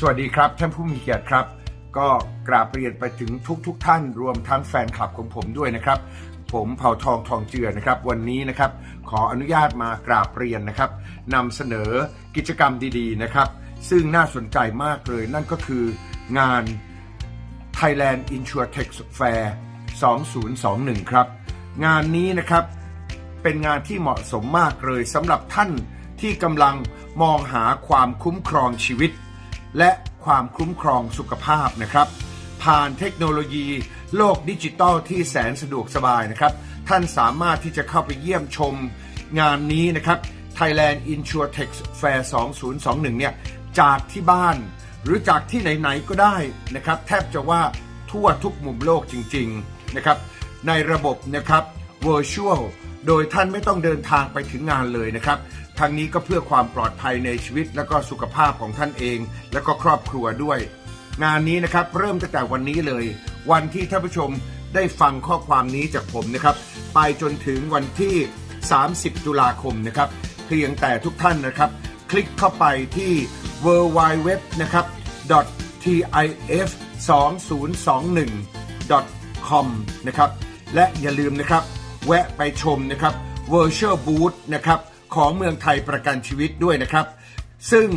สวัสดีครับท่านผู้มีเกียรติครับ ก็กราบเรียนไปถึงทุกๆทท่านรวมทั้งแฟนคลับของผมด้วยนะครับ ผมเผ่าทองทองเจือนะครับ วันนี้นะครับ ขออนุญาตมากราบเรียนนะครับนำเสนอกิจกรรมดีๆนะครับ ซึ่งน่าสนใจมากเลย นั่นก็คืองาน Thailand InsurTech Fair 2021 ครับ งานนี้นะครับเป็นงานที่เหมาะสมมากเลยสำหรับท่านที่กำลังมองหาความคุ้มครองชีวิต และความคุ้มครองสุขภาพนะครับ ผ่านเทคโนโลยีโลกดิจิตอลที่แสนสะดวกสบายนะครับ ท่านสามารถที่จะเข้าไปเยี่ยมชมงานนี้นะครับ Thailand InsurTech Fair 2021 เนี่ย จากที่บ้าน หรือจากที่ไหน ๆ ก็ได้นะครับ แทบจะว่าทั่วทุกมุมโลกจริง ๆ นะครับ ในระบบนะครับ Virtual โดยท่านไม่ต้องเดินทางไปถึงงานเลยนะครับ ทางนี้ก็เพื่อความปลอดภัยในชีวิตและก็สุขภาพของท่านเอง และก็ครอบครัวด้วย งานนี้นะครับเริ่มตั้งแต่วันนี้เลย วันที่ท่านผู้ชมได้ฟังข้อความนี้จากผมนะครับ ไปจนถึงวันที่ 30 ตุลาคมนะครับ เพียงแต่ทุกท่านนะครับ คลิกเข้าไปที่ w w w นะครับ tif 2021 com นะครับ และอย่าลืมนะครับ แวะไปชมนะครับ Virtual Booth นะครับ ของเมืองไทยประกันชีวิตด้วยนะครับ ซึ่ง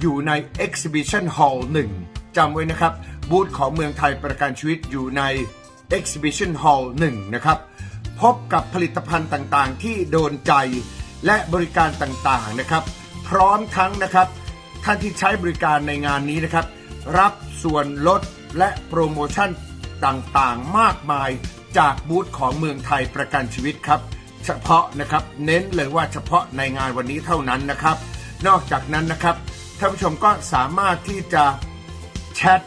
อยู่ใน Exhibition Hall 1จำไว้นะครับ บูธของเมืองไทยประกันชีวิตอยู่ใน Exhibition Hall 1นะครับ พบกับผลิตภัณฑ์ต่างๆ ที่โดนใจและบริการต่างๆนะครับ พร้อมทั้งนะครับ ท่านที่ใช้บริการในงานนี้นะครับ รับส่วนลดและโปรโมชั่นต่างๆ มากมายจากบูธของเมืองไทยประกันชีวิตครับ เฉพาะนะครับ เน้นเลยว่าเฉพาะในงานวันนี้เท่านั้นนะครับ นอกจากนั้นนะครับท่านผู้ชมก็สามารถที่จะแชท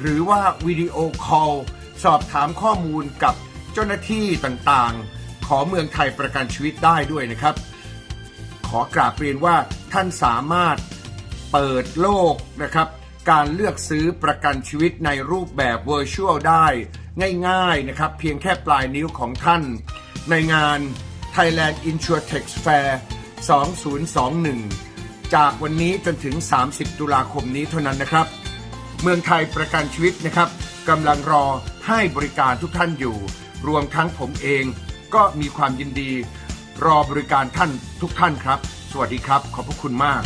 หรือว่าวิดีโอคอลสอบถามข้อมูลกับเจ้าหน้าที่ต่างๆ ของเมืองไทยประกันชีวิตได้ด้วยนะครับ ขอกราบเรียนว่าท่านสามารถเปิดโลกนะครับ การเลือกซื้อประกันชีวิตในรูปแบบ Virtual ได้ง่ายๆนะครับ เพียงแค่ปลายนิ้วของท่าน ในงาน Thailand InsurTech Fair 2021 จากวันนี้จนถึง 30 ตุลาคมนี้เท่านั้นนะครับ เมืองไทยประกันชีวิตนะครับกำลังรอให้บริการทุกท่านอยู่ รวมทั้งผมเองก็มีความยินดี รอบริการท่านทุกท่านครับ สวัสดีครับ ขอบพระคุณมาก